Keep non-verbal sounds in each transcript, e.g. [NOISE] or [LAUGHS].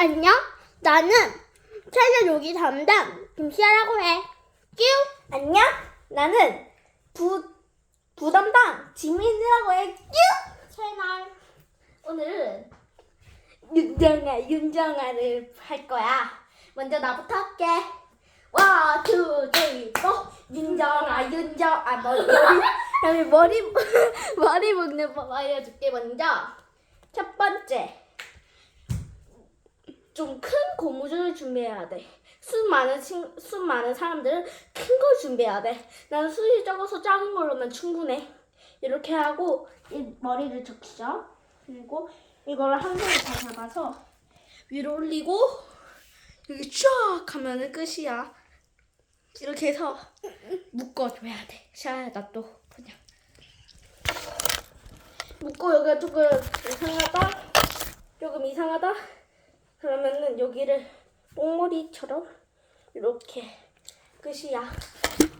안녕. 나는 찰리 요기 담당 김시아라고 해. 뀨. 안녕. 나는 부 부담당 지민이라고 해. 뀨. 채널. 오늘은 윤정아 윤정아를 할 거야. 먼저 나부터 할게. 원, 투, 쓰리, 포. 윤정아 윤정아 머리 머리 [LAUGHS] 머리 [LAUGHS] 머리 묶는 법 알려줄게 먼저. 첫 번째. 좀 큰 고무줄을 준비해야 돼. 수 많은 친, 수 많은 사람들은 큰 걸 준비해야 돼. 나는 수이 적어서 작은 걸로면 충분해. 이렇게 하고 이 머리를 적시죠. 그리고 이걸 한 손에 다 잡아서 위로 올리고 여기 쫙 하면은 끝이야. 이렇게 해서 묶어줘야 돼. 샤에다 또 그냥 묶고 여기가 조금 이상하다. 조금 이상하다. 그러면은 여기를 뽕머리처럼 이렇게 끝이야.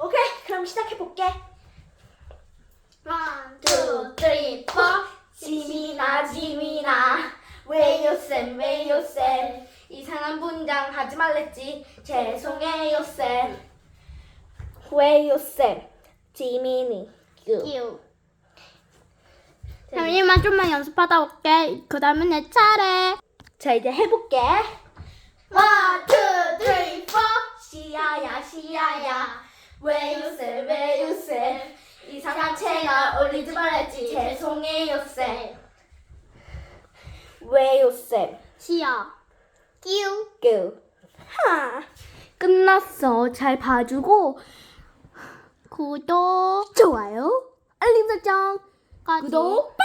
오케이, 그럼 시작해 볼게. 원, two, three, four. 지민아, 지민아. 왜 요 쌤, 왜 요 쌤. 이상한 분장 하지 말랬지. 죄송해요, 쌤. 왜 요 쌤. 지민이. 유. 뀨. 잠시만 좀만 연습하다 올게. 그 다음에 내 차례. 자, 이제 해볼게. One, two, three, four. 시야야, 시야야. 왜 요새, 왜 요새. 이상한 채널 올리지 말랬지. 죄송해요, 쌤. 왜 요새. 시야. 뀨. 고. 하. 끝났어. 잘 봐주고 구독. 좋아요, 알림 설정. 구독.